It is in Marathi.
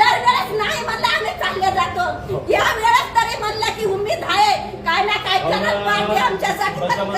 वेळेस नाही म्हणलं आम्ही चालले जातो. या वेळेस तरी म्हणलं की उमेद आहे. काय ना काय करत पाहिजे आमच्यासाठी पण